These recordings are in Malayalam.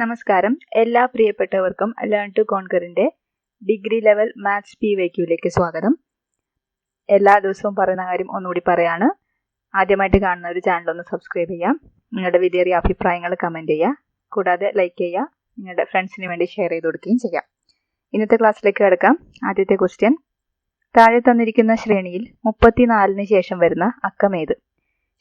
നമസ്കാരം. എല്ലാ പ്രിയപ്പെട്ടവർക്കും ലേൺ ടു കോൺകറിന്റെ ഡിഗ്രി ലെവൽ മാത്സ് പി വൈക്യൂലേക്ക് സ്വാഗതം. എല്ലാ ദിവസവും പറയുന്ന കാര്യം ഒന്നുകൂടി പറയാണ്. ആദ്യമായിട്ട് കാണുന്ന ഒരു ചാനൽ ഒന്ന് സബ്സ്ക്രൈബ് ചെയ്യാം. നിങ്ങളുടെ വിലയേറിയ അഭിപ്രായങ്ങൾ കമന്റ് ചെയ്യുക. കൂടാതെ ലൈക്ക് ചെയ്യുക. നിങ്ങളുടെ ഫ്രണ്ട്സിന് വേണ്ടി ഷെയർ ചെയ്ത് കൊടുക്കുകയും ചെയ്യാം. ഇന്നത്തെ ക്ലാസ്സിലേക്ക് കിടക്കാം. ആദ്യത്തെ ക്വസ്റ്റ്യൻ താഴെ തന്നിരിക്കുന്ന ശ്രേണിയിൽ മുപ്പത്തിനാലിന് ശേഷം വരുന്ന അക്കമേത്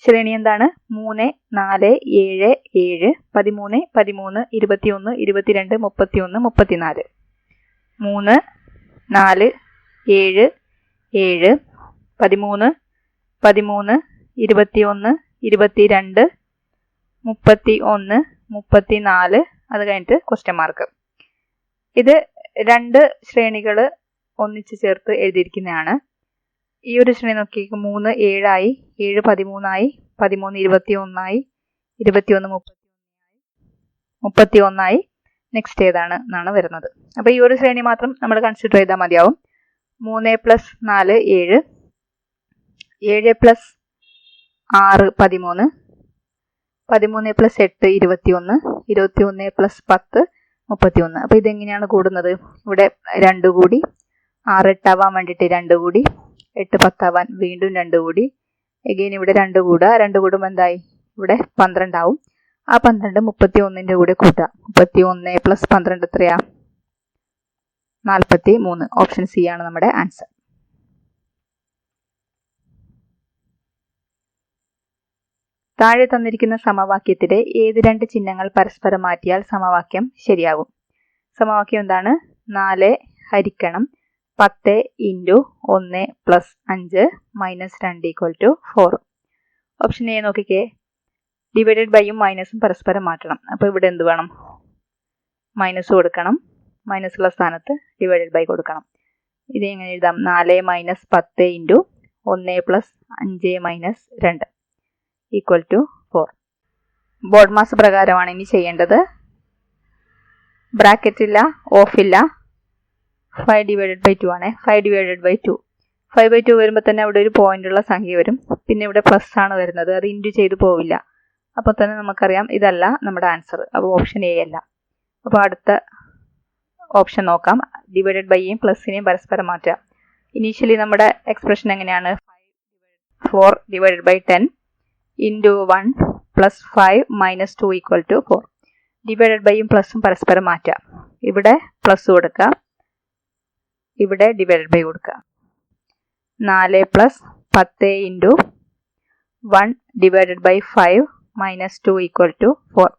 ശ്രേണി എന്താണ്? മൂന്ന് നാല് ഏഴ് ഏഴ് പതിമൂന്ന് പതിമൂന്ന് ഇരുപത്തിയൊന്ന് ഇരുപത്തിരണ്ട് മുപ്പത്തിയൊന്ന് മുപ്പത്തിനാല്. മൂന്ന് നാല് ഏഴ് ഏഴ് പതിമൂന്ന് പതിമൂന്ന് ഇരുപത്തിയൊന്ന് ഇരുപത്തിരണ്ട് മുപ്പത്തി ഒന്ന് മുപ്പത്തിനാല്. അത് കഴിഞ്ഞിട്ട് ക്വസ്റ്റ്യൻ മാർക്ക് ഇത് രണ്ട് ശ്രേണികൾ ഒന്നിച്ച് ചേർത്ത് എഴുതിയിരിക്കുന്നതാണ്. ഈ ഒരു ശ്രേണി നോക്കി മൂന്ന് ഏഴായി ഏഴ് പതിമൂന്നായി പതിമൂന്ന് ഇരുപത്തി ഒന്നായി ഇരുപത്തിയൊന്ന് മുപ്പത്തി മുപ്പത്തി ഒന്നായി നെക്സ്റ്റ് ഏതാണ് എന്നാണ് വരുന്നത്. അപ്പോൾ ഈ ഒരു ശ്രേണി മാത്രം നമ്മൾ കൺസിഡർ ചെയ്താൽ മതിയാവും. മൂന്ന് പ്ലസ് നാല് ഏഴ് ഏഴ് പ്ലസ് ആറ് പതിമൂന്ന് പതിമൂന്ന് പ്ലസ് എട്ട് ഇരുപത്തി ഒന്ന് ഇരുപത്തി ഒന്ന് പ്ലസ് പത്ത് മുപ്പത്തി ഒന്ന് അപ്പോൾ ഇതെങ്ങനെയാണ് കൂടുന്നത്? ഇവിടെ രണ്ട് കൂടി ആറ് എട്ടാവാൻ വേണ്ടിയിട്ട് രണ്ട് കൂടി എട്ട് പത്താവാൻ വീണ്ടും രണ്ട് കൂടി. എഗെയിൻ ഇവിടെ രണ്ട് കൂടുക. രണ്ട് കൂടുമ്പോൾ എന്തായി? ഇവിടെ പന്ത്രണ്ടാവും. ആ പന്ത്രണ്ട് മുപ്പത്തി ഒന്നിന്റെ കൂടെ കൂട്ടുക. മുപ്പത്തി ഒന്ന് പ്ലസ് പന്ത്രണ്ട് എത്രയാ? നാൽപ്പത്തി മൂന്ന് ഓപ്ഷൻ സി ആണ് നമ്മുടെ ആൻസർ താഴെ തന്നിരിക്കുന്ന സമവാക്യത്തിലെ ഏത് രണ്ട് ചിഹ്നങ്ങൾ പരസ്പരം മാറ്റിയാൽ സമവാക്യം ശരിയാകും? സമവാക്യം എന്താണ്? നാല് ഹരിക്കണം. പത്ത് ഇന്റു ഒന്ന് പ്ലസ് അഞ്ച് മൈനസ് രണ്ട് equal to four. Option A നോക്കിക്കേ. ഡിവൈഡഡ് ബൈയും മൈനസും പരസ്പരം മാറ്റണം. അപ്പോൾ ഇവിടെ എന്ത് വേണം? മൈനസ് കൊടുക്കണം. മൈനസ് ഉള്ള സ്ഥാനത്ത് ഡിവൈഡഡ് ബൈ കൊടുക്കണം. ഇത് എങ്ങനെ എഴുതാം? നാല് മൈനസ് പത്ത് ഇന്റു ഒന്ന് പ്ലസ് അഞ്ച് മൈനസ് രണ്ട് equal to four. BODMAS പ്രകാരമാണ് ഇനി ചെയ്യേണ്ടത്. ബ്രാക്കറ്റില്ല ഓഫില്ല ഫൈവ് ഡിവൈഡഡ് ബൈ ടു ആണ്. Five divided by two five by two വരുമ്പോൾ തന്നെ അവിടെ ഒരു പോയിന്റ് ഉള്ള സംഖ്യ വരും. പിന്നെ ഇവിടെ പ്ലസ് ആണ് വരുന്നത്. അത് ഇന്റു ചെയ്ത് പോവില്ല. അപ്പോൾ തന്നെ നമുക്കറിയാം ഇതല്ല നമ്മുടെ ആൻസർ അപ്പോൾ ഓപ്ഷൻ എ അല്ല. അപ്പോൾ അടുത്ത ഓപ്ഷൻ നോക്കാം. ഡിവൈഡഡ് ബൈയും പ്ലസിനെയും പരസ്പരം മാറ്റാം ഇനീഷ്യലി നമ്മുടെ എക്സ്പ്രഷൻ എങ്ങനെയാണ്? Four divided by ten into one plus five minus two equal to four divided ബൈയും പ്ലസും പരസ്പരം മാറ്റാം ഇവിടെ പ്ലസ് കൊടുക്കുക. ഇവിടെ ഡിവൈഡ് ബൈ കൊടുക്കുക. നാല് പ്ലസ് പത്ത് into one divided by five minus two equal to four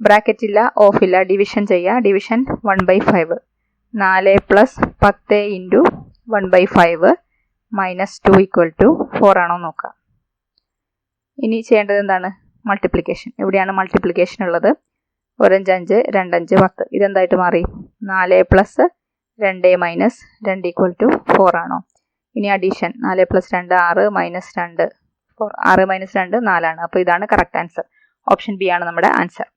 bracket ഇല്ല ഓഫ് ഇല്ല ഡിവിഷൻ ചെയ്യുക ഡിവിഷൻ വൺ ബൈ ഫൈവ് നാല് പ്ലസ് പത്ത് into one by five minus two equal to four ആണോ നോക്കുക. ഇനി ചെയ്യേണ്ടത് എന്താണ്? മൾട്ടിപ്ലിക്കേഷൻ എവിടെയാണ് മൾട്ടിപ്ലിക്കേഷൻ ഉള്ളത്? ഒരഞ്ച് അഞ്ച് രണ്ടഞ്ച് പത്ത്. ഇതെന്തായിട്ട് മാറി? നാല് പ്ലസ് രണ്ട് മൈനസ് രണ്ട് ഈക്വൽ ടു ഫോർ ആണോ? ഇനി അഡീഷൻ നാല് പ്ലസ് രണ്ട് ആറ് മൈനസ് രണ്ട് ഫോർ ആറ് മൈനസ് രണ്ട് നാലാണ്. അപ്പോൾ ഇതാണ് കറക്റ്റ് ആൻസർ ഓപ്ഷൻ ബി ആണ് നമ്മുടെ ആൻസർ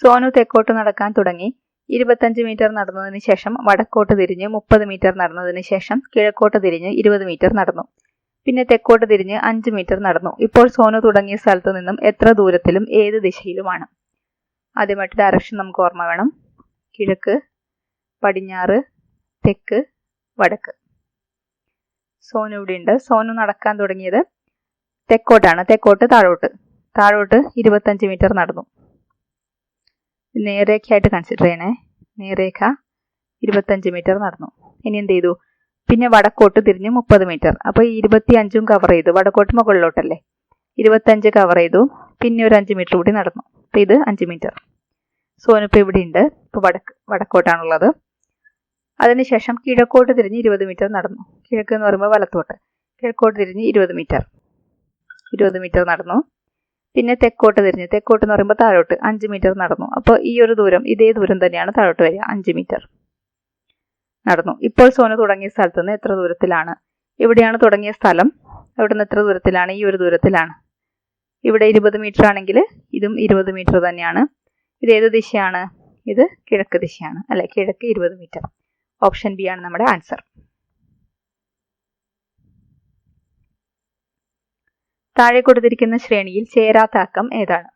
സോനു തെക്കോട്ട് നടക്കാൻ തുടങ്ങി. ഇരുപത്തഞ്ച് മീറ്റർ നടന്നതിന് ശേഷം വടക്കോട്ട് തിരിഞ്ഞ് മുപ്പത് മീറ്റർ നടന്നതിന് ശേഷം കിഴക്കോട്ട് തിരിഞ്ഞ് ഇരുപത് മീറ്റർ നടന്നു. പിന്നെ തെക്കോട്ട് തിരിഞ്ഞ് അഞ്ച് മീറ്റർ നടന്നു. ഇപ്പോൾ സോനു തുടങ്ങിയ സ്ഥലത്തു നിന്നും എത്ര ദൂരത്തിലും ഏത് ദിശയിലുമാണ്? ആദ്യമായിട്ട് ഡയറക്ഷൻ നമുക്ക് ഓർമ്മ വേണം. കിഴക്ക് പടിഞ്ഞാറ് തെക്ക് വടക്ക്. സോനു ഇവിടെ ഉണ്ട് സോനു നടക്കാൻ തുടങ്ങിയത് തെക്കോട്ടാണ്. തെക്കോട്ട് താഴോട്ട്. താഴോട്ട് ഇരുപത്തഞ്ച് മീറ്റർ നടന്നു. നേരേഖയായിട്ട് കൺസിഡർ ചെയ്യണേ. നേരേഖ ഇരുപത്തഞ്ച് മീറ്റർ നടന്നു. ഇനി എന്ത് ചെയ്തു? പിന്നെ വടക്കോട്ട് തിരിഞ്ഞ് മുപ്പത് മീറ്റർ. അപ്പോൾ ഈ ഇരുപത്തി അഞ്ചും കവർ ചെയ്തു. വടക്കോട്ട് മുകളിലോട്ടല്ലേ? ഇരുപത്തഞ്ച് കവർ ചെയ്തു. പിന്നെ ഒരു അഞ്ച് മീറ്റർ കൂടി നടന്നു. അപ്പോൾ ഇത് അഞ്ച് മീറ്റർ സോനിപ്പോൾ ഇവിടെ ഉണ്ട് ഇപ്പോൾ വടക്ക് വടക്കോട്ടാണുള്ളത്. അതിനുശേഷം കിഴക്കോട്ട് തിരിഞ്ഞ് ഇരുപത് മീറ്റർ നടന്നു. കിഴക്ക് എന്ന് പറയുമ്പോൾ വലത്തോട്ട്. കിഴക്കോട്ട് തിരിഞ്ഞ് ഇരുപത് മീറ്റർ ഇരുപത് മീറ്റർ നടന്നു. പിന്നെ തെക്കോട്ട് തിരിഞ്ഞ്. തെക്കോട്ട് എന്ന് പറയുമ്പോൾ താഴോട്ട് അഞ്ച് മീറ്റർ നടന്നു. അപ്പോൾ ഈ ഒരു ദൂരം ഇതേ ദൂരം തന്നെയാണ് താഴോട്ട് വരിക. അഞ്ച് മീറ്റർ നടന്നു. ഇപ്പോൾ സോന തുടങ്ങിയ സ്ഥലത്ത് നിന്ന് എത്ര ദൂരത്തിലാണ്? ഇവിടെയാണ് തുടങ്ങിയ സ്ഥലം? അവിടെ നിന്ന് എത്ര ദൂരത്തിലാണ്? ഈ ഒരു ദൂരത്തിലാണ്. ഇവിടെ ഇരുപത് മീറ്റർ ആണെങ്കിൽ ഇതും ഇരുപത് മീറ്റർ തന്നെയാണ്. ഇത് ഏത് ദിശയാണ്? ഇത് കിഴക്ക് ദിശയാണ്. അല്ലെ കിഴക്ക് ഇരുപത് മീറ്റർ ഓപ്ഷൻ ബി ആണ് നമ്മുടെ ആൻസർ താഴെ കൊടുത്തിരിക്കുന്ന ശ്രേണിയിൽ ചേരാത്ത അക്കം ഏതാണ്?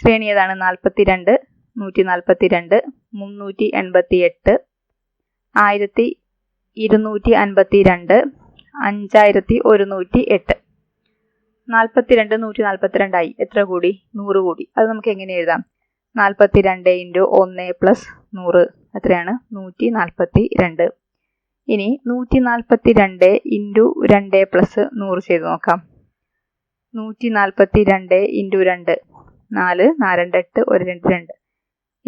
ശ്രേണി ഏതാണ്? നാൽപ്പത്തിരണ്ട് നൂറ്റി നാൽപ്പത്തിരണ്ട് മുന്നൂറ്റി എൺപത്തി എട്ട് ആയിരത്തി ഇരുന്നൂറ്റി അൻപത്തി രണ്ട് അഞ്ചായിരത്തി ഒരുന്നൂറ്റി എട്ട്. നാൽപ്പത്തിരണ്ട് നൂറ്റി നാൽപ്പത്തിരണ്ടായി എത്ര കൂടി? നൂറ് കൂടി. അത് നമുക്ക് എങ്ങനെ എഴുതാം? നാൽപ്പത്തിരണ്ട് ഇന്റു ഒന്ന് പ്ലസ് നൂറ്. എത്രയാണ്? നൂറ്റി നാൽപ്പത്തി രണ്ട് ഇനി നൂറ്റി നാൽപ്പത്തി രണ്ട് ഇന്റു രണ്ട് പ്ലസ് നൂറ് ചെയ്ത് നോക്കാം. നൂറ്റി നാൽപ്പത്തി രണ്ട് ഇന്റു രണ്ട്. നാല് നാല് രണ്ട് എട്ട് ഒരു രണ്ട് രണ്ട്.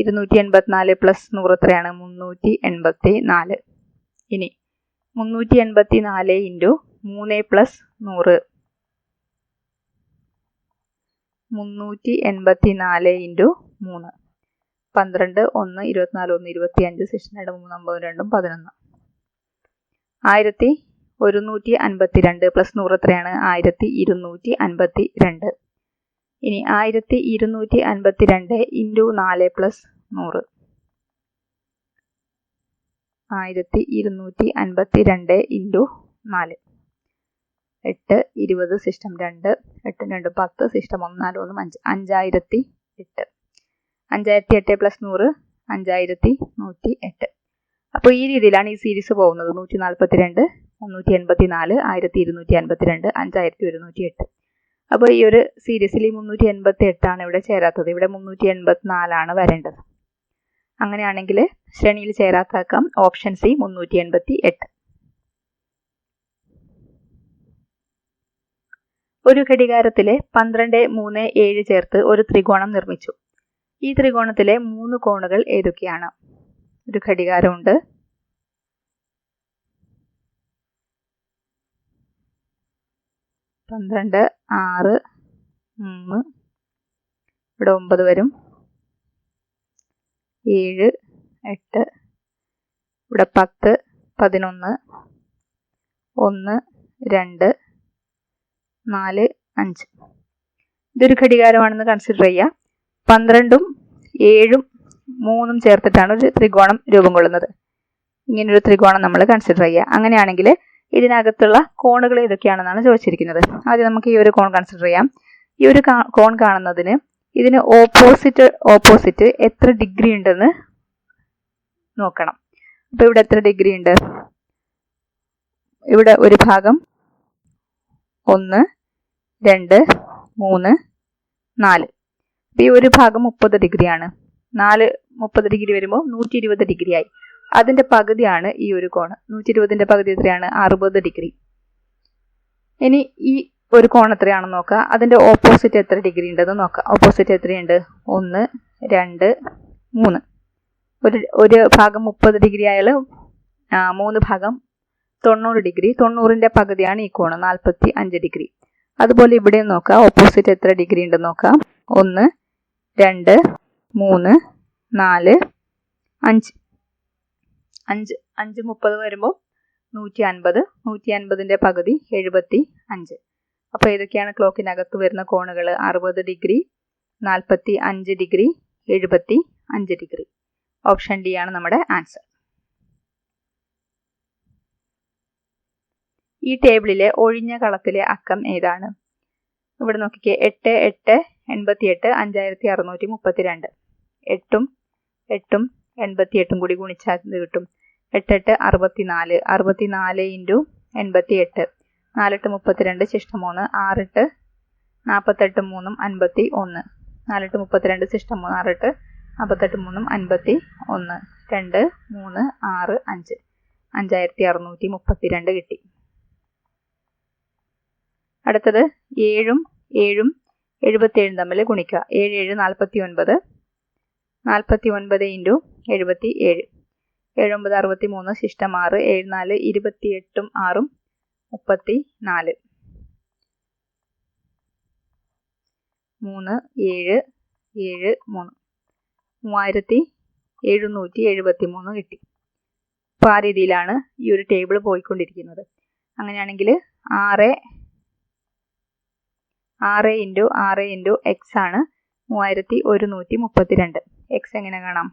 ഇരുന്നൂറ്റി എൺപത്തിനാല് പ്ലസ് നൂറ് എത്രയാണ് മുന്നൂറ്റി എൺപത്തി നാല് ഇനി മുന്നൂറ്റി എൺപത്തി നാല് ഇന്റു മൂന്ന് പ്ലസ് നൂറ്. മുന്നൂറ്റി എൺപത്തി നാല് ഇന്റു മൂന്ന്. പന്ത്രണ്ട് ഒന്ന് ഇരുപത്തിനാല് ഒന്ന് ഇരുപത്തി അഞ്ച് സെക്ഷൻ രണ്ട് മൂന്ന് അമ്പത് രണ്ടും പതിനൊന്ന്. ആയിരത്തി ഒരുന്നൂറ്റി അൻപത്തി രണ്ട് പ്ലസ് നൂറ് എത്രയാണ് ആയിരത്തി ഇരുന്നൂറ്റി അൻപത്തി രണ്ട് ഇനി ആയിരത്തി ഇരുന്നൂറ്റി അൻപത്തി രണ്ട് ഇന്റു നാല് പ്ലസ് നൂറ്. ആയിരത്തി ഇരുന്നൂറ്റി അൻപത്തി രണ്ട് ഇന്റു നാല്. എട്ട് ഇരുപത് സിസ്റ്റം രണ്ട് എട്ട് രണ്ട് പത്ത് സിസ്റ്റം ഒന്ന് നാല് ഒന്നും അഞ്ച് അഞ്ചായിരത്തി എട്ട് അഞ്ചായിരത്തി എട്ട് പ്ലസ് നൂറ് അഞ്ചായിരത്തി നൂറ്റി എട്ട് അപ്പോൾ ഈ രീതിയിലാണ് ഈ സീരീസ് പോകുന്നത്. നൂറ്റി നാൽപ്പത്തി രണ്ട് മുന്നൂറ്റി എൺപത്തി നാല് ആയിരത്തി ഇരുന്നൂറ്റി അൻപത്തി രണ്ട് അഞ്ചായിരത്തി ഒരുന്നൂറ്റി എട്ട് അപ്പോൾ ഈ ഒരു സീരീസിൽ ഈ മുന്നൂറ്റി എൺപത്തി എട്ടാണ് ഇവിടെ ചേരാത്തത്. ഇവിടെ മുന്നൂറ്റി എൺപത്തി നാലാണ് വരേണ്ടത്. അങ്ങനെയാണെങ്കിൽ ശ്രേണിയിൽ ചേരാത്താക്കാം. ഓപ്ഷൻ സി മുന്നൂറ്റി എൺപത്തി എട്ട് ഒരു ഘടികാരത്തിലെ പന്ത്രണ്ട് മൂന്ന് ഏഴ് ചേർത്ത് ഒരു ത്രികോണം നിർമ്മിച്ചു. ഈ ത്രികോണത്തിലെ മൂന്ന് കോണുകൾ ഏതൊക്കെയാണ്? ഒരു ഘടികാരമുണ്ട്. പന്ത്രണ്ട് ആറ് മൂന്ന് ഇവിടെ ഒമ്പത് വരും. ഏഴ് എട്ട് ഇവിടെ പത്ത് പതിനൊന്ന് ഒന്ന് രണ്ട് നാല് അഞ്ച്. ഇതൊരു ഘടികാരമാണെന്ന് കൺസിഡർ ചെയ്യുക പന്ത്രണ്ടും ഏഴും മൂന്നും ചേർത്തിട്ടാണ് ഒരു ത്രികോണം രൂപം കൊള്ളുന്നത്. ഇങ്ങനൊരു ത്രികോണം നമ്മൾ കൺസിഡർ ചെയ്യുക അങ്ങനെയാണെങ്കിൽ ഇതിനകത്തുള്ള കോണുകൾ ഏതൊക്കെയാണെന്നാണ് ചോദിച്ചിരിക്കുന്നത്. ആദ്യം നമുക്ക് ഈ ഒരു കോൺ കൺസിഡർ ചെയ്യാം. ഈ ഒരു കോൺ കാണുന്നതിന് ഇതിന് ഓപ്പോസിറ്റ് ഓപ്പോസിറ്റ് എത്ര ഡിഗ്രി ഉണ്ടെന്ന് നോക്കണം. അപ്പോൾ ഇവിടെ എത്ര ഡിഗ്രി ഉണ്ട്? ഇവിടെ ഒരു ഭാഗം ഒന്ന് രണ്ട് മൂന്ന് നാല്. ഈ ഒരു ഭാഗം മുപ്പത് ഡിഗ്രിയാണ് നാല് മുപ്പത് ഡിഗ്രി വരുമ്പോൾ നൂറ്റി ഇരുപത് ഡിഗ്രി ആയി. അതിന്റെ പകുതിയാണ് ഈ ഒരു കോണ്. നൂറ്റി ഇരുപതിന്റെ പകുതി എത്രയാണ്? അറുപത് ഡിഗ്രി. ഇനി ഈ ഒരു കോൺ എത്രയാണെന്ന് നോക്കുക. അതിന്റെ ഓപ്പോസിറ്റ് എത്ര ഡിഗ്രി ഉണ്ടെന്ന് നോക്കാം ഓപ്പോസിറ്റ് എത്രയുണ്ട്? ഒന്ന് രണ്ട് മൂന്ന്. ഒരു ഒരു ഭാഗം മുപ്പത് ഡിഗ്രി ആയാൽ മൂന്ന് ഭാഗം തൊണ്ണൂറ് ഡിഗ്രി. തൊണ്ണൂറിന്റെ പകുതിയാണ് ഈ കോണ്. നാൽപ്പത്തി അഞ്ച് ഡിഗ്രി. അതുപോലെ ഇവിടെ നോക്കുക. ഓപ്പോസിറ്റ് എത്ര ഡിഗ്രി ഉണ്ടെന്ന് നോക്കാം ഒന്ന് രണ്ട് മൂന്ന് നാല് അഞ്ച്. അഞ്ച് അഞ്ച് മുപ്പത് വരുമ്പോൾ നൂറ്റി അൻപത് നൂറ്റി അൻപതിന്റെ പകുതി എഴുപത്തി അഞ്ച് അപ്പോൾ ഏതൊക്കെയാണ് ക്ലോക്കിനകത്ത് വരുന്ന കോണുകൾ? അറുപത് ഡിഗ്രി നാൽപ്പത്തി അഞ്ച് ഡിഗ്രി എഴുപത്തി അഞ്ച് ഡിഗ്രി. ഓപ്ഷൻ ഡി ആണ് നമ്മുടെ ആൻസർ. ഈ ടേബിളിലെ ഒഴിഞ്ഞ കളത്തിലെ അക്കം ഏതാണ്? ഇവിടെ നോക്കിക്കേ എട്ട് എട്ട് എൺപത്തി എട്ട് അഞ്ചായിരത്തി അറുന്നൂറ്റി മുപ്പത്തി രണ്ട് എട്ടും എട്ടും എൺപത്തി എട്ടും കൂടി ഗുണിച്ചാൽ കിട്ടും? എട്ടെട്ട് അറുപത്തിനാല് അറുപത്തിനാല് ഇന്റു എൺപത്തി എട്ട് നാലെട്ട് മുപ്പത്തിരണ്ട് ശിഷ്ട മൂന്ന് ആറെട്ട് നാൽപ്പത്തെട്ട് മൂന്നും അൻപത്തി ഒന്ന്. നാലെട്ട് മുപ്പത്തിരണ്ട് ശിഷ്ടം മൂന്ന് ആറെട്ട് നാൽപ്പത്തെട്ട് മൂന്നും അൻപത്തി ഒന്ന്. രണ്ട് മൂന്ന് ആറ് അഞ്ച്. അഞ്ചായിരത്തി അറുന്നൂറ്റി മുപ്പത്തിരണ്ട് കിട്ടി. അടുത്തത് ഏഴും ഏഴും എഴുപത്തേഴും തമ്മിൽ ഗുണിക്കുക. ഏഴ് ഏഴ് നാൽപ്പത്തി ഒൻപത് നാൽപ്പത്തി ഒൻപത് ഇന്റു എഴുപത്തി ഏഴ് ഏഴൊമ്പത് അറുപത്തി മൂന്ന് ശിഷ്ടം ആറ് ഏഴ് നാല് ഇരുപത്തി എട്ടും ആറും മുപ്പത്തി നാല് മൂന്ന് ഏഴ് ഏഴ് മൂന്ന്. മൂവായിരത്തി എഴുന്നൂറ്റി എഴുപത്തി മൂന്ന് കിട്ടി. അപ്പോൾ ആ രീതിയിലാണ് ഈ ഒരു ടേബിൾ പോയിക്കൊണ്ടിരിക്കുന്നത്. അങ്ങനെയാണെങ്കിൽ ആറ് ആറ് ഇന്റു ആറ് ഇന്റു എക്സ് ആണ് മൂവായിരത്തി ഒരുന്നൂറ്റി മുപ്പത്തി രണ്ട് എക്സ് എങ്ങനെ കാണാം?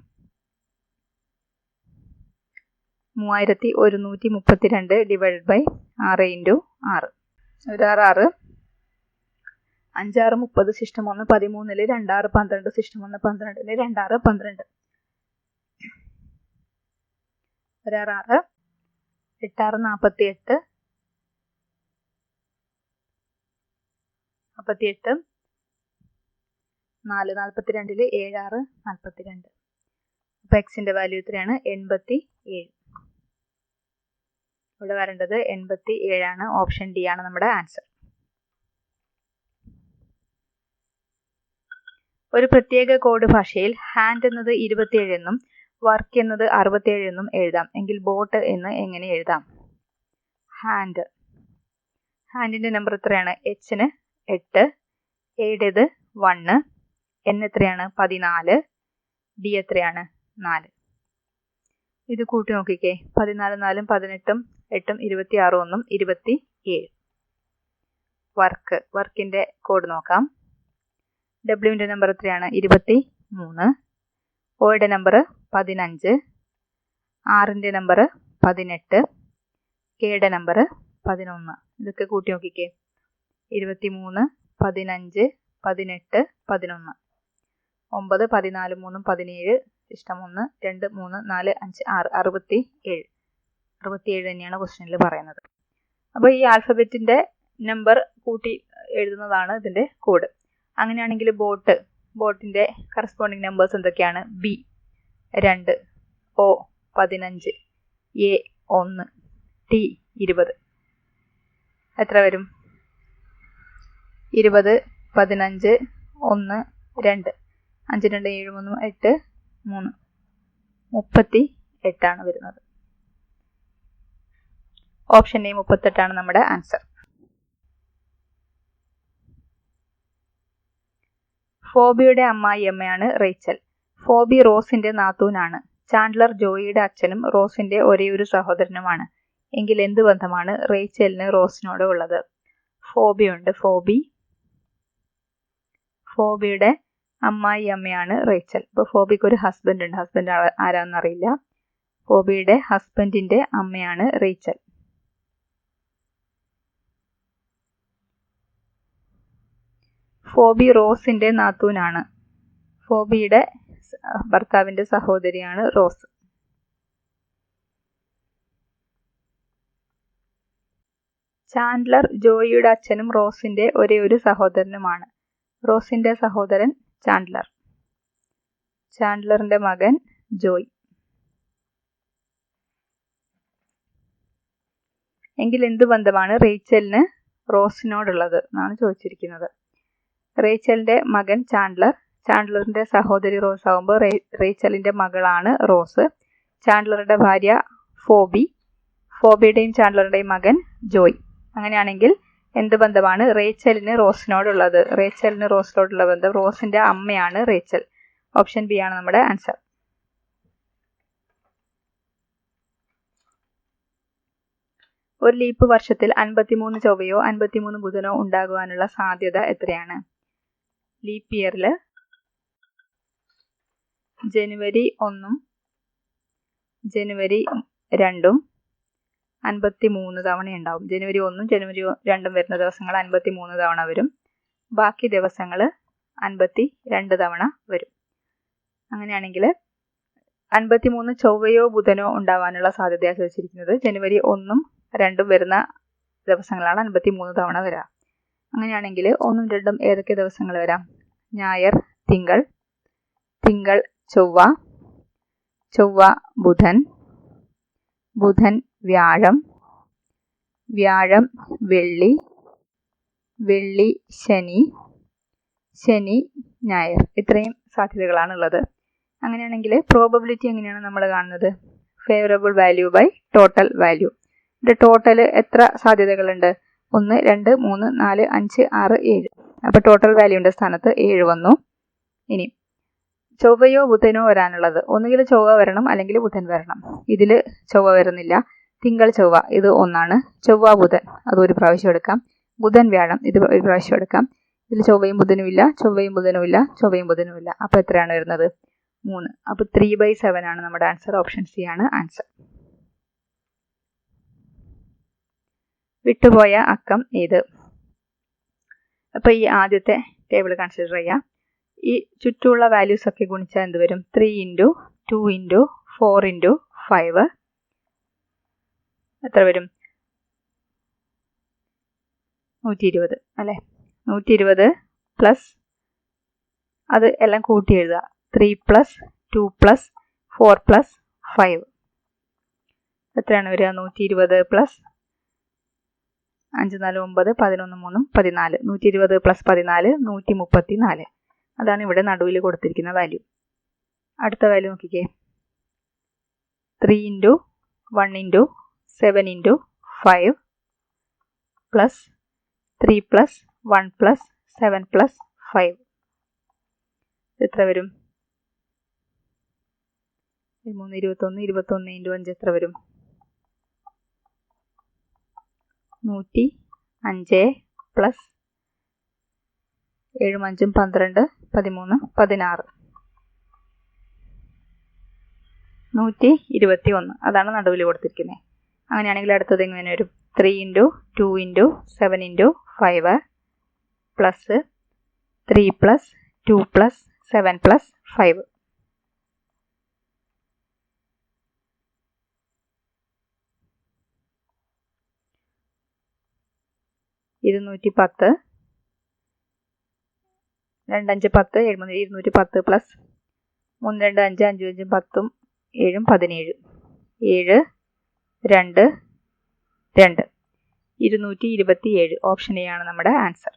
മൂവായിരത്തി ഒരുന്നൂറ്റി മുപ്പത്തിരണ്ട് ഡിവൈഡ് ബൈ ആറ് ഇന്റു ആറ്. ഒരു ആറ് ആറ് അഞ്ചാറ് മുപ്പത് സിസ്റ്റം ഒന്ന് പതിമൂന്നിൽ രണ്ടാറ് പന്ത്രണ്ട് സിസ്റ്റം ഒന്ന് പന്ത്രണ്ടിൽ രണ്ടാറ് പന്ത്രണ്ട്. ഒരാറ് എട്ടാറ് നാൽപ്പത്തി എട്ട് നാൽപ്പത്തി എട്ട് നാല് നാൽപ്പത്തി രണ്ടിൽ ഏഴാറ് നാൽപ്പത്തി രണ്ട് അപ്പോൾ എക്സിന്റെ വാല്യൂ എത്രയാണ് എൺപത്തി ഏഴ് ഇവിടെ വരേണ്ടത് എൺപത്തി ഏഴാണ് ഓപ്ഷൻ ഡി ആണ് നമ്മുടെ ആൻസർ. ഒരു പ്രത്യേക കോഡ് ഭാഷയിൽ ഹാൻഡ് എന്നത് ഇരുപത്തിയേഴ് എന്നും വർക്ക് എന്നത് അറുപത്തിയേഴ് എന്നും എഴുതാം. എങ്കിൽ ബോട്ട് എന്ന് എങ്ങനെ എഴുതാം? ഹാൻഡ് ഹാൻഡിന്റെ നമ്പർ എത്രയാണ്? എച്ചിന് എട്ട് എയുടേത് വണ്ണ് എൻ എത്രയാണ്? പതിനാല് ഡി എത്രയാണ്? നാല്. ഇത് കൂട്ടി നോക്കിക്കേ. പതിനാല് നാലും പതിനെട്ടും എട്ടും ഇരുപത്തി ആറ് ഒന്നും ഇരുപത്തി ഏഴ് വർക്ക് വർക്കിന്റെ കോഡ് നോക്കാം. ഡബ്ല്യുവിന്റെ നമ്പർ എത്രയാണ്? ഇരുപത്തി മൂന്ന് ഒയുടെ നമ്പർ പതിനഞ്ച്. ആറിന്റെ നമ്പർ പതിനെട്ട്. കെയുടെ നമ്പർ പതിനൊന്ന്. ഇതൊക്കെ കൂട്ടി നോക്കിക്കേ. ഇരുപത്തി മൂന്ന് പതിനഞ്ച് പതിനെട്ട് പതിനൊന്ന്. ഒമ്പത് പതിനാല് മൂന്നും പതിനേഴ് ഇഷ്ടം ഒന്ന് രണ്ട് മൂന്ന് നാല് അഞ്ച് ആറ് അറുപത്തി ഏഴ് അറുപത്തിയേഴ് തന്നെയാണ് ക്വസ്റ്റ്യനിൽ പറയുന്നത്. അപ്പോൾ ഈ ആൽഫബറ്റിന്റെ നമ്പർ കൂട്ടി എഴുതുന്നതാണ് ഇതിന്റെ കോഡ് അങ്ങനെയാണെങ്കിൽ ബോട്ട് ബോട്ടിന്റെ കറസ്പോണ്ടിങ് നമ്പേഴ്സ് എന്തൊക്കെയാണ്? ബി രണ്ട് ഒ പതിനഞ്ച് എ ഒന്ന് ടി ഇരുപത്. എത്ര വരും? ഇരുപത് പതിനഞ്ച് ഒന്ന് രണ്ട്. അഞ്ച് രണ്ട് ഏഴ് മൂന്ന് എട്ട് മൂന്ന്. മുപ്പത്തി എട്ടാണ് വരുന്നത്. ഓപ്ഷൻ എ മുപ്പത്തെട്ടാണ് നമ്മുടെ ആൻസർ. ഫോബിയുടെ അമ്മായിയമ്മയാണ് റേച്ചൽ. ഫോബി റോസിന്റെ നാത്തൂനാണ്. ചാൻഡ്ലർ ജോയിയുടെ അച്ഛനും റോസിന്റെ ഒരേയൊരു സഹോദരനുമാണ്. എങ്കിൽ എന്ത് ബന്ധമാണ് റേച്ചലിന് റോസിനോട് ഉള്ളത്? ഫോബിയുണ്ട്. ഫോബി. ഫോബിയുടെ അമ്മായി അമ്മയാണ് റേച്ചൽ. ഇപ്പോൾ ഫോബിക്ക് ഒരു ഹസ്ബൻഡ് ഉണ്ട്. ഹസ്ബൻഡ് ആരാന്നറിയില്ല. ഫോബിയുടെ ഹസ്ബൻഡിന്റെ അമ്മയാണ് റേച്ചൽ. ഫോബി റോസിന്റെ നാത്തൂനാണ്. ഫോബിയുടെ ഭർത്താവിന്റെ സഹോദരിയാണ് റോസ്. ചാൻഡ്ലർ ജോയിയുടെ അച്ഛനും റോസിന്റെ ഒരേ ഒരു സഹോദരനുമാണ്. റോസിന്റെ സഹോദരൻ ചാൻഡ്ലർ. ചാൻഡ്ലറിന്റെ മകൻ ജോയ്. എങ്കിൽ എന്ത് ബന്ധമാണ് റേച്ചലിന് റോസിനോടുള്ളത് എന്നാണ് ചോദിച്ചിരിക്കുന്നത്. റേച്ചലിന്റെ മകൻ ചാൻഡ്ലർ. ചാൻഡ്ലറിന്റെ സഹോദരി റോസ് ആകുമ്പോൾ റേച്ചലിന്റെ മകളാണ് റോസ്. ചാൻഡ്ലറുടെ ഭാര്യ ഫോബി. ഫോബിയുടെയും ചാൻഡ്ലറുടെയും മകൻ ജോയ്. അങ്ങനെയാണെങ്കിൽ എന്ത് ബന്ധമാണ്? റേച്ചലിന് റോസിനോടുള്ളത്. റേച്ചലിന് റോസിനോടുള്ള ബന്ധം റോസിന്റെ അമ്മയാണ് റേച്ചൽ. ഓപ്ഷൻ ബി ആണ് നമ്മുടെ ആൻസർ. ഒരു ലീപ്പ് വർഷത്തിൽ അൻപത്തിമൂന്ന് ചൊവ്വയോ അൻപത്തിമൂന്ന് ബുധനോ ഉണ്ടാകുവാനുള്ള സാധ്യത എത്രയാണ്? ലീപ്പ് ഇയറിൽ ജനുവരി ഒന്നും ജനുവരി രണ്ടും അൻപത്തി മൂന്ന് തവണ ഉണ്ടാവും. ജനുവരി ഒന്നും ജനുവരി രണ്ടും വരുന്ന ദിവസങ്ങൾ അൻപത്തി മൂന്ന് തവണ വരും. ബാക്കി ദിവസങ്ങൾ അൻപത്തി രണ്ട് തവണ വരും. അങ്ങനെയാണെങ്കിൽ അൻപത്തി മൂന്ന് ചൊവ്വയോ ബുധനോ ഉണ്ടാവാനുള്ള സാധ്യതയാണ് ചോദിച്ചിരിക്കുന്നത്. ജനുവരി ഒന്നും രണ്ടും വരുന്ന ദിവസങ്ങളാണ് അൻപത്തി മൂന്ന് തവണ വരിക അങ്ങനെയാണെങ്കിൽ ഒന്നും രണ്ടും ഏതൊക്കെ ദിവസങ്ങൾ വരാം? ഞായർ തിങ്കൾ തിങ്കൾ ചൊവ്വ ചൊവ്വ ബുധൻ ബുധൻ വ്യാഴം വ്യാഴം വെള്ളി വെള്ളി ശനി ശനി ഞായർ ഇത്രയും സാധ്യതകളാണ് ഉള്ളത് അങ്ങനെയാണെങ്കിൽ പ്രോബബിലിറ്റി എങ്ങനെയാണ് നമ്മൾ കാണുന്നത്? Favourable value by total value ഇത് ടോട്ടൽ എത്ര സാധ്യതകളുണ്ട്? ഒന്ന് രണ്ട് മൂന്ന് നാല് അഞ്ച് ആറ് ഏഴ്. അപ്പോൾ ടോട്ടൽ വാല്യൂന്റെ സ്ഥാനത്ത് ഏഴ് വന്നു. ഇനി ചൊവ്വയോ ബുധനോ വരാനുള്ളത്? ഒന്നുകിൽ ചൊവ്വ വരണം അല്ലെങ്കിൽ ബുധൻ വരണം. ഇതിൽ ചൊവ്വ വരുന്നില്ല. തിങ്കൾ ചൊവ്വ ഇത് ഒന്നാണ്. ചൊവ്വ ബുധൻ അത് ഒരു പ്രാവശ്യം എടുക്കാം. ബുധൻ വ്യാഴം ഇത് ഒരു പ്രാവശ്യം എടുക്കാം. ഇതിൽ ചൊവ്വയും ബുധനും ഇല്ല ചൊവ്വയും ബുധനും ഇല്ല ചൊവ്വയും ബുധനും ഇല്ല. അപ്പോൾ എത്രയാണ് വരുന്നത്? മൂന്ന്. അപ്പോൾ ത്രീ ബൈ സെവൻ ആണ് നമ്മുടെ ആൻസർ ഓപ്ഷൻ സി ആണ് ആൻസർ വിട്ടുപോയ അക്കം ഏത്? അപ്പോൾ ഈ ആദ്യത്തെ ടേബിൾ കൺസിഡർ ചെയ്യാം. ഈ ചുറ്റുമുള്ള വാല്യൂസ് ഒക്കെ ഗുണിച്ചാൽ എന്ത് വരും? Three into two into four into five എത്ര വരും? നൂറ്റി ഇരുപത് അല്ലേ? നൂറ്റി ഇരുപത് പ്ലസ് അത് എല്ലാം കൂട്ടി എഴുതുക. Three plus two plus four plus five എത്രയാണ് വരിക? നൂറ്റി ഇരുപത് പ്ലസ് അഞ്ച് നാല് ഒമ്പത് പതിനൊന്ന് മൂന്നും പതിനാല്. നൂറ്റി ഇരുപത് പ്ലസ് പതിനാല് നൂറ്റി മുപ്പത്തി നാല് അതാണ് ഇവിടെ നടുവിൽ കൊടുത്തിരിക്കുന്ന വാല്യൂ അടുത്ത വാല്യൂ നോക്കിക്കേ. Three into one into seven into five plus three plus one plus seven plus five എത്ര വരും? മൂന്ന് ഇരുപത്തൊന്ന് ഇരുപത്തൊന്ന് ഇന്റു അഞ്ച് എത്ര വരും? നൂറ്റി അഞ്ച് പ്ലസ് ഏഴും അഞ്ചും പന്ത്രണ്ട് പതിമൂന്ന് പതിനാറ്. നൂറ്റി ഇരുപത്തി ഒന്ന് അതാണ് നടുവിൽ കൊടുത്തിരിക്കുന്നത് അങ്ങനെയാണെങ്കിൽ അടുത്തത് എങ്ങനെ വരും. Three into two into seven into five plus three plus two plus seven plus five. ഇരുന്നൂറ്റി പത്ത് രണ്ടഞ്ച് പത്ത് എഴുപത് ഇരുന്നൂറ്റി പത്ത് പ്ലസ് മൂന്ന് രണ്ട് അഞ്ച് അഞ്ച് അഞ്ചും പത്തും ഏഴും പതിനേഴ്. ഏഴ് രണ്ട് രണ്ട്. ഇരുന്നൂറ്റി ഇരുപത്തി ഏഴ് ഓപ്ഷൻ എ ആണ് നമ്മുടെ ആൻസർ.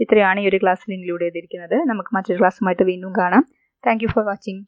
ഇത്രയാണ് ഈ ഒരു ക്ലാസ്സിൽ ഇൻക്ലൂഡ് ചെയ്തിരിക്കുന്നത്. നമുക്ക് മറ്റൊരു ക്ലാസ്സുമായിട്ട് വീണ്ടും കാണാം. Thank for watching.